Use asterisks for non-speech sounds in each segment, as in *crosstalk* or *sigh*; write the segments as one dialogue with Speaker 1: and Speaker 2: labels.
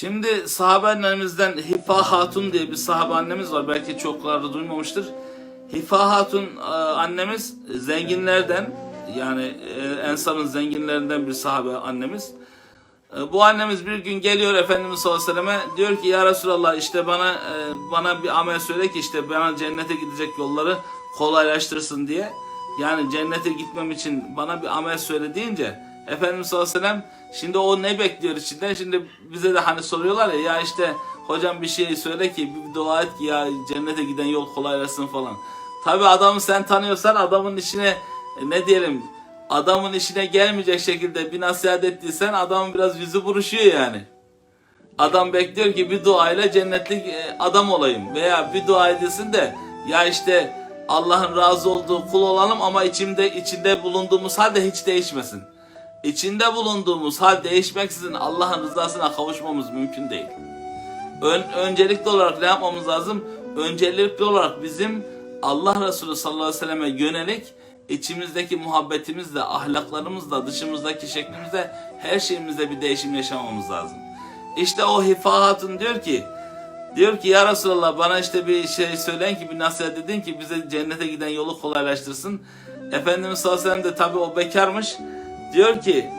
Speaker 1: Şimdi sahabe annemizden Hifa Hatun diye bir sahabe annemiz var. Belki çokları duymamıştır. Hifa Hatun e, annemiz zenginlerden yani e, Ensar'ın zenginlerinden bir sahabe annemiz. E, Bu annemiz bir gün geliyor Efendimiz sallallahu aleyhi ve selleme diyor ki ya Resulallah işte bana bana bir amel söyle ki işte bana cennete gidecek yolları kolaylaştırsın diye. Yani cennete gitmem için bana bir amel söyle deyince Efendimiz sallallahu aleyhi ve sellem şimdi o ne bekliyor içinden şimdi bize de hani soruyorlar ya ya işte hocam bir şey söyle ki bir dua et ki ya cennete giden yol kolaylaşsın falan. Tabi adamı sen tanıyorsan adamın işine e, ne diyelim adamın işine gelmeyecek şekilde bir nasihat ettiysen adamın biraz yüzü buruşuyor yani. Adam bekliyor ki bir duayla cennetlik e, adam olayım veya bir dua edilsin de ya işte Allah'ın razı olduğu kul olalım ama içimde içinde bulunduğumuz hal de hiç değişmesin. İçinde bulunduğumuz hal değişmeksizin Allah'ın rızasına kavuşmamız mümkün değil. Ön- öncelikli olarak ne yapmamız lazım? Öncelikli olarak bizim Allah Resulü sallallahu aleyhi ve selleme yönelik içimizdeki muhabbetimizle, ahlaklarımızla, dışımızdaki şeklimizle her şeyimizde bir değişim yaşamamız lazım. İşte o Hifa Hatun diyor ki Diyor ki ya Resulallah bana işte bir şey söyleyin ki bir nasihat edin ki bize cennete giden yolu kolaylaştırsın. Efendimiz sallallahu aleyhi ve sellem de tabi o bekarmış. Diyor ki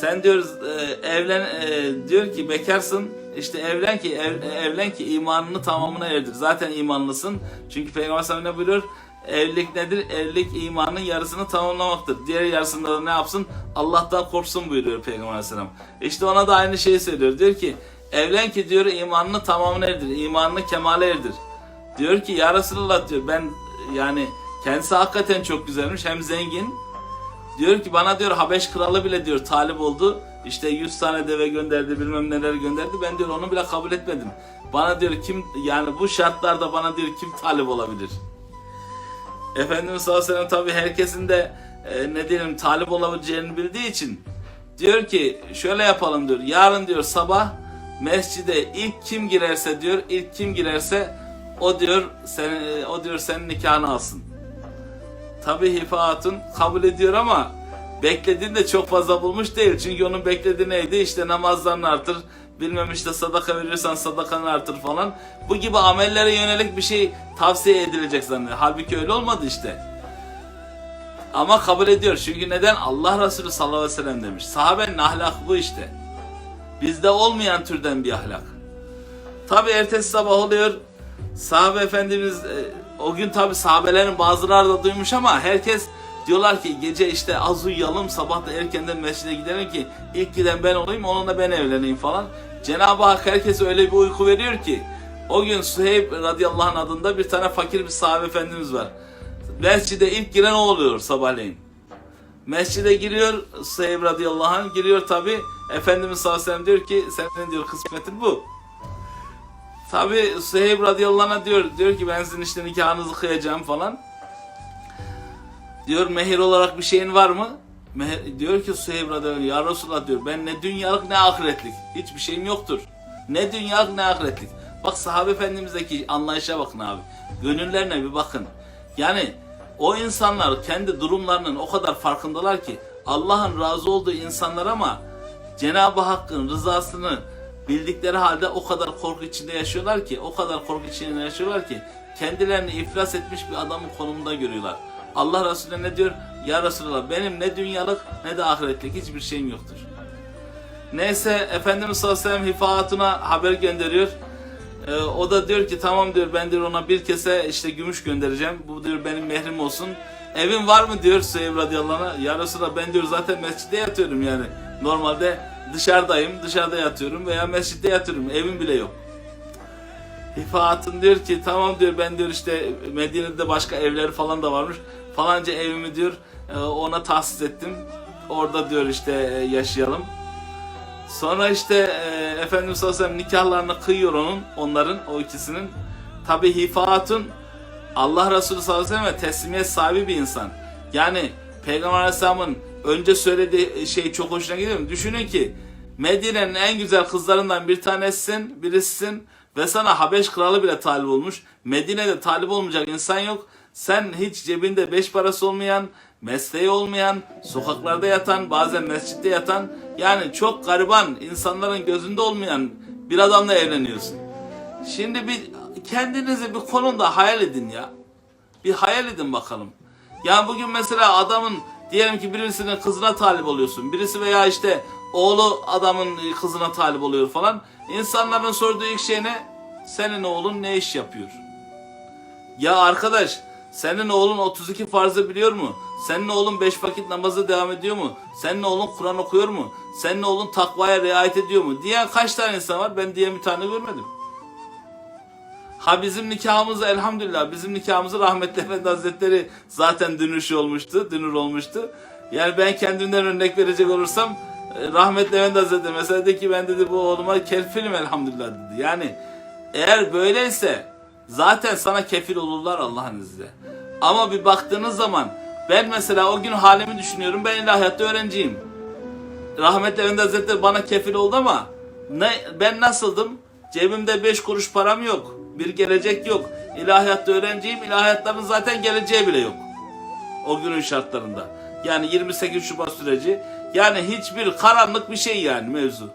Speaker 1: sen diyor e, evlen e, diyor ki bekarsın işte evlen ki ev- evlen ki imanını tamamına erdir. Zaten imanlısın. Çünkü Peygamber sallallahu ne buyuruyor? Evlilik nedir? Evlilik imanın yarısını tamamlamaktır. Diğer yarısında da ne yapsın? Allah'tan korksun buyuruyor Peygamber aleyhisselam. İşte ona da aynı şeyi söylüyor. Diyor ki evlen ki diyor imanını tamamına erdir. imanını kemale erdir. Diyor ki ya Resulallah diyor ben yani kendisi hakikaten çok güzelmiş hem zengin Diyor ki bana diyor Habeş kralı bile diyor talip oldu. İşte 100 tane deve gönderdi bilmem neler gönderdi. Ben diyor onu bile kabul etmedim. Bana diyor kim yani bu şartlarda bana diyor kim talip olabilir? Efendimiz sallallahu aleyhi ve sellem tabi herkesin de e, ne diyelim talip olabileceğini bildiği için diyor ki şöyle yapalım diyor. Yarın diyor sabah mescide ilk kim girerse diyor ilk kim girerse o diyor sen o diyor senin nikahını alsın. Tabi Hifa kabul ediyor ama beklediğini de çok fazla bulmuş değil. Çünkü onun beklediği neydi? İşte namazlarını artır, bilmem işte sadaka verirsen sadakanı artır falan. Bu gibi amellere yönelik bir şey tavsiye edilecek zannediyor. Halbuki öyle olmadı işte. Ama kabul ediyor. Çünkü neden? Allah Resulü sallallahu aleyhi ve sellem demiş. Sahabenin ahlakı bu işte. Bizde olmayan türden bir ahlak. Tabi ertesi sabah oluyor. Sahabe efendimiz e, o gün tabi sahabelerin bazıları da duymuş ama herkes diyorlar ki gece işte az uyuyalım sabah da erkenden mescide gidelim ki ilk giden ben olayım onunla ben evleneyim falan. Cenab-ı Hak herkese öyle bir uyku veriyor ki o gün Süheyb radıyallahu anh adında bir tane fakir bir sahabe efendimiz var. Mescide ilk giren o oluyor sabahleyin. Mescide giriyor Süheyb radıyallahu anh giriyor tabi Efendimiz sallallahu aleyhi diyor ki senin diyor kısmetin bu. Tabi Süheyb radıyallahu anh diyor, diyor ki ben sizin işte nikahınızı kıyacağım falan. Diyor mehir olarak bir şeyin var mı? Meher, diyor ki Süheyb radıyallahu ya Resulallah diyor ben ne dünyalık ne ahiretlik. Hiçbir şeyim yoktur. Ne dünyalık ne ahiretlik. Bak sahabe efendimizdeki anlayışa bakın abi. Gönüllerine bir bakın. Yani o insanlar kendi durumlarının o kadar farkındalar ki Allah'ın razı olduğu insanlar ama Cenab-ı Hakk'ın rızasını bildikleri halde o kadar korku içinde yaşıyorlar ki, o kadar korku içinde yaşıyorlar ki kendilerini iflas etmiş bir adamın konumunda görüyorlar. Allah Resulü ne diyor? Ya Resulallah benim ne dünyalık ne de ahiretlik hiçbir şeyim yoktur. Neyse Efendimiz sallallahu aleyhi ve sellem Hifa Hatun'a haber gönderiyor. Ee, o da diyor ki tamam diyor ben diyor ona bir kese işte gümüş göndereceğim. Bu diyor benim mehrim olsun. Evin var mı diyor Süheyb radıyallahu anh. Ya Resulallah ben diyor zaten mescitte yatıyorum yani. Normalde dışarıdayım dışarıda yatıyorum veya mescitte yatıyorum. Evim bile yok. Hifa Hatun diyor ki tamam diyor ben diyor işte Medine'de başka evleri falan da varmış. Falanca evimi diyor e, ona tahsis ettim. Orada diyor işte e, yaşayalım. Sonra işte e, Efendimiz sallallahu aleyhi nikahlarını kıyıyor onun, onların, o ikisinin. Tabi Hifa Hatun Allah Resulü sallallahu aleyhi ve teslimiyet sahibi bir insan. Yani Peygamber Aleyhisselam'ın önce söylediği şey çok hoşuna gidiyor mu? Düşünün ki Medine'nin en güzel kızlarından bir tanesisin, birisisin ve sana Habeş kralı bile talip olmuş. Medine'de talip olmayacak insan yok. Sen hiç cebinde beş parası olmayan, mesleği olmayan, sokaklarda yatan, bazen mescitte yatan, yani çok gariban, insanların gözünde olmayan Bir adamla evleniyorsun. Şimdi bir kendinizi bir konuda hayal edin ya. Bir hayal edin bakalım. Yani bugün mesela adamın diyelim ki birisinin kızına talip oluyorsun. Birisi veya işte oğlu adamın kızına talip oluyor falan. İnsanların sorduğu ilk şey ne? Senin oğlun ne iş yapıyor? Ya arkadaş senin oğlun 32 farzı biliyor mu? Senin oğlun 5 vakit namazı devam ediyor mu? Senin oğlun Kur'an okuyor mu? Senin oğlun takvaya riayet ediyor mu? Diyen kaç tane insan var? Ben diyen bir tane görmedim. Ha bizim nikahımızı elhamdülillah bizim nikahımızı rahmetli Efendi Hazretleri zaten dünüş olmuştu, dünür olmuştu. Yani ben kendimden örnek verecek olursam e, rahmetli Efendi Hazretleri mesela dedi ki ben dedi bu oğluma kefilim elhamdülillah dedi. Yani eğer böyleyse zaten sana kefil olurlar Allah'ın izniyle. Ama bir baktığınız zaman ben mesela o gün halimi düşünüyorum ben ilahiyatta öğrenciyim rahmetli Efendi Hazretleri bana kefil oldu ama ne, ben nasıldım? Cebimde 5 kuruş param yok. Bir gelecek yok. İlahiyatta öğrenciyim. İlahiyatların zaten geleceği bile yok. O günün şartlarında. Yani 28 Şubat süreci. Yani hiçbir karanlık bir şey yani mevzu.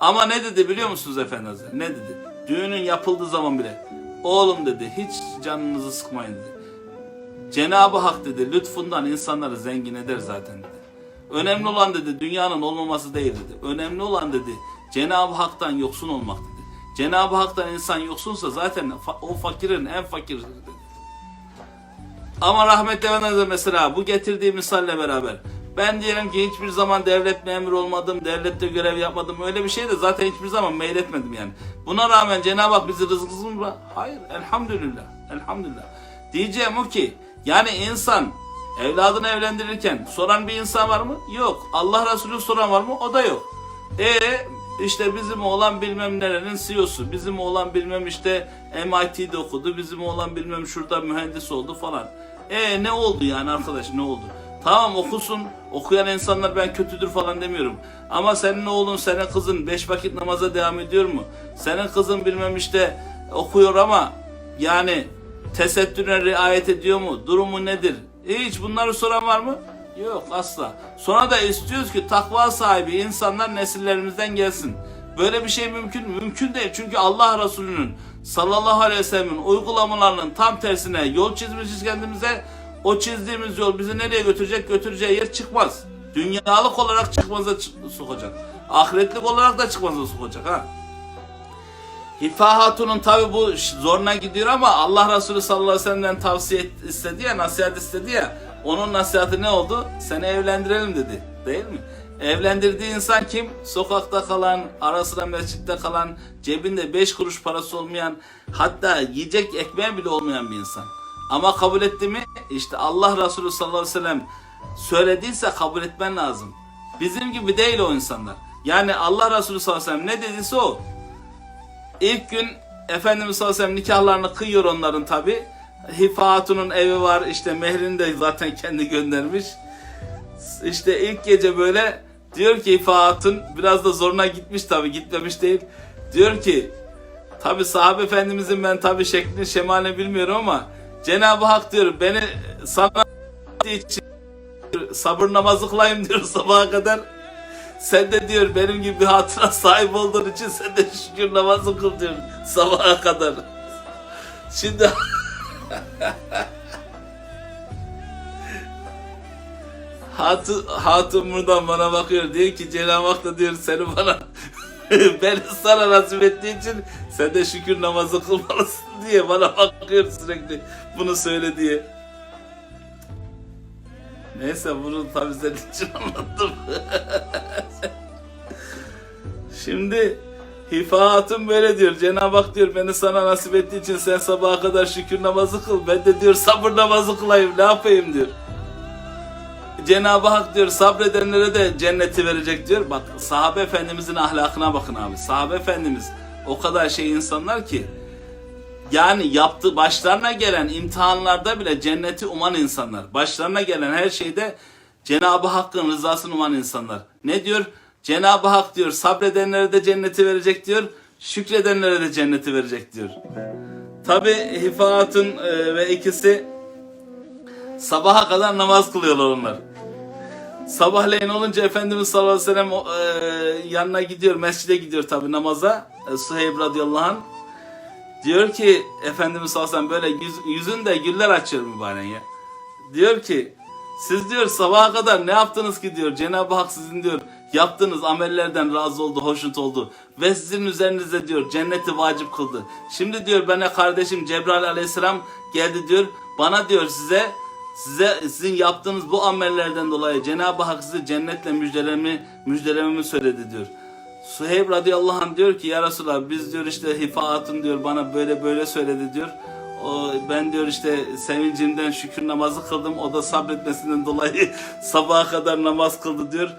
Speaker 1: Ama ne dedi biliyor musunuz efendim Hazretleri? Ne dedi? Düğünün yapıldığı zaman bile. Oğlum dedi hiç canınızı sıkmayın dedi. Cenab-ı Hak dedi lütfundan insanları zengin eder zaten dedi. Önemli olan dedi dünyanın olmaması değil dedi. Önemli olan dedi Cenab-ı Hak'tan yoksun olmak dedi. Cenab-ı Hak'tan insan yoksunsa zaten o fakirin en fakiridir dedi. Ama rahmetli Efendimiz mesela bu getirdiği misalle beraber ben diyelim ki hiçbir zaman devlet memuru olmadım, devlette görev yapmadım. Öyle bir şey de zaten hiçbir zaman meyletmedim yani. Buna rağmen Cenab-ı Hak bizi rızkısız mı Hayır, elhamdülillah. Elhamdülillah. Diyeceğim o ki yani insan evladını evlendirirken soran bir insan var mı? Yok. Allah Resulü soran var mı? O da yok. E işte bizim oğlan bilmem nerenin CEO'su, bizim oğlan bilmem işte MIT'de okudu, bizim oğlan bilmem şurada mühendis oldu falan. E ne oldu yani arkadaş ne oldu? Tamam okusun, okuyan insanlar ben kötüdür falan demiyorum. Ama senin oğlun, senin kızın beş vakit namaza devam ediyor mu? Senin kızın bilmem işte okuyor ama yani tesettüre riayet ediyor mu? Durumu nedir? Hiç bunları soran var mı? Yok asla. Sonra da istiyoruz ki takva sahibi insanlar nesillerimizden gelsin. Böyle bir şey mümkün mü? Mümkün değil. Çünkü Allah Resulü'nün sallallahu aleyhi ve sellem'in uygulamalarının tam tersine yol çizmişiz kendimize. O çizdiğimiz yol bizi nereye götürecek? Götüreceği yer çıkmaz. Dünyalık olarak çıkmaza sokacak. Ahiretlik olarak da çıkmaza sokacak ha. Hifa Hatun'un tabi bu zoruna gidiyor ama Allah Resulü sallallahu aleyhi ve sellem'den tavsiye istedi ya, nasihat istedi ya. Onun nasihatı ne oldu? Seni evlendirelim dedi. Değil mi? Evlendirdiği insan kim? Sokakta kalan, ara sıra mescitte kalan, cebinde 5 kuruş parası olmayan, hatta yiyecek ekmeği bile olmayan bir insan. Ama kabul etti mi? İşte Allah Resulü sallallahu aleyhi ve sellem söylediyse kabul etmen lazım. Bizim gibi değil o insanlar. Yani Allah Resulü sallallahu aleyhi ve sellem ne dediyse o. İlk gün Efendimiz sallallahu aleyhi ve sellem nikahlarını kıyıyor onların tabi. Hifa Hatun'un evi var işte mehrini de zaten kendi göndermiş. İşte ilk gece böyle diyor ki Hifa Hatun biraz da zoruna gitmiş tabi gitmemiş değil. Diyor ki tabi sahabe efendimizin ben tabi şeklini şemalini bilmiyorum ama Cenab-ı Hak diyor beni sana için sabır namazı kılayım diyor *laughs* sabaha kadar. Sen de diyor benim gibi bir hatıra sahip olduğun için sen de şükür namazı kıl diyor sabaha kadar. Şimdi *laughs* Hatun, hatun buradan bana bakıyor diyor ki Cenab-ı Hak da diyor seni bana *laughs* beni sana nasip ettiği için sen de şükür namazı kılmalısın diye bana bakıyor sürekli bunu söyle diye. Neyse bunu tabii senin için *laughs* anlattım. Şimdi Hifa böyle diyor. Cenab-ı Hak diyor beni sana nasip ettiği için sen sabaha kadar şükür namazı kıl. Ben de diyor sabır namazı kılayım ne yapayım diyor. Cenab-ı Hak diyor sabredenlere de cenneti verecek diyor. Bak sahabe efendimizin ahlakına bakın abi. Sahabe efendimiz o kadar şey insanlar ki yani yaptı başlarına gelen imtihanlarda bile cenneti uman insanlar. Başlarına gelen her şeyde Cenab-ı Hakk'ın rızasını uman insanlar. Ne diyor? Cenab-ı Hak diyor sabredenlere de cenneti verecek diyor. Şükredenlere de cenneti verecek diyor. Tabi Hifa Hatun e, ve ikisi sabaha kadar namaz kılıyorlar onlar. Sabahleyin olunca Efendimiz sallallahu aleyhi ve sellem e, yanına gidiyor, mescide gidiyor tabi namaza. E, Suheyb radıyallahu anh. Diyor ki Efendimiz sallallahu aleyhi ve sellem böyle yüz, yüzünde güller açıyor mübarek ya. Diyor ki siz diyor sabaha kadar ne yaptınız ki diyor Cenab-ı Hak sizin diyor yaptığınız amellerden razı oldu, hoşnut oldu ve sizin üzerinize diyor cenneti vacip kıldı. Şimdi diyor bana kardeşim Cebrail aleyhisselam geldi diyor bana diyor size size sizin yaptığınız bu amellerden dolayı Cenab-ı Hak sizi cennetle müjdelememi, müjdelememi söyledi diyor. Suheyb radıyallahu anh diyor ki ya Resulallah biz diyor işte Hifa Hatun diyor bana böyle böyle söyledi diyor. O, ben diyor işte sevincimden şükür namazı kıldım. O da sabretmesinden dolayı *laughs* sabaha kadar namaz kıldı diyor.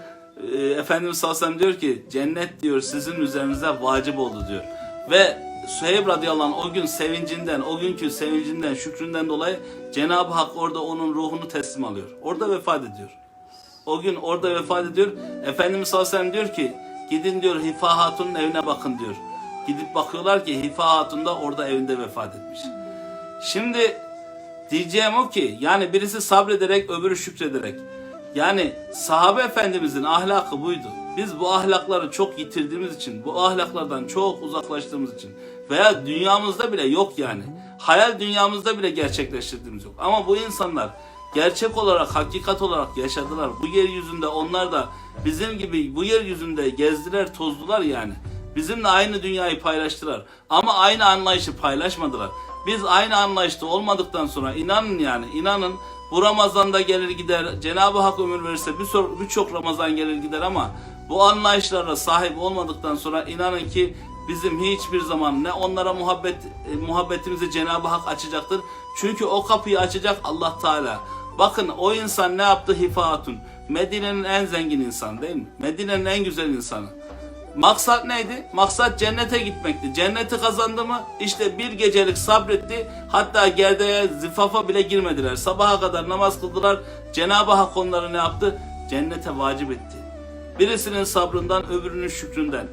Speaker 1: Ee, Efendimiz sallallahu diyor ki cennet diyor sizin üzerinize vacip oldu diyor. Ve Süheyb radıyallahu anh o gün sevincinden, o günkü sevincinden, şükründen dolayı Cenab-ı Hak orada onun ruhunu teslim alıyor. Orada vefat ediyor. O gün orada vefat ediyor. Efendimiz sallallahu aleyhi diyor ki gidin diyor Hifa Hatun'un evine bakın diyor. Gidip bakıyorlar ki Hifa Hatun da orada evinde vefat etmiş. Şimdi diyeceğim o ki yani birisi sabrederek öbürü şükrederek. Yani sahabe efendimizin ahlakı buydu. Biz bu ahlakları çok yitirdiğimiz için, bu ahlaklardan çok uzaklaştığımız için veya dünyamızda bile yok yani. Hayal dünyamızda bile gerçekleştirdiğimiz yok. Ama bu insanlar gerçek olarak, hakikat olarak yaşadılar. Bu yeryüzünde onlar da bizim gibi bu yeryüzünde gezdiler, tozdular yani. Bizimle aynı dünyayı paylaştılar. Ama aynı anlayışı paylaşmadılar. Biz aynı anlayışta olmadıktan sonra inanın yani inanın bu Ramazan'da gelir gider. Cenab-ı Hak ömür verirse birçok birçok Ramazan gelir gider ama bu anlayışlara sahip olmadıktan sonra inanın ki bizim hiçbir zaman ne onlara muhabbet e, muhabbetimizi Cenab-ı Hak açacaktır. Çünkü o kapıyı açacak Allah Teala. Bakın o insan ne yaptı Hifa Hatun? Medine'nin en zengin insanı değil mi? Medine'nin en güzel insanı. Maksat neydi? Maksat cennete gitmekti. Cenneti kazandı mı? İşte bir gecelik sabretti. Hatta gerdeğe, zifafa bile girmediler. Sabaha kadar namaz kıldılar. Cenab-ı Hak onları ne yaptı? Cennete vacip etti. Birisinin sabrından, öbürünün şükründen.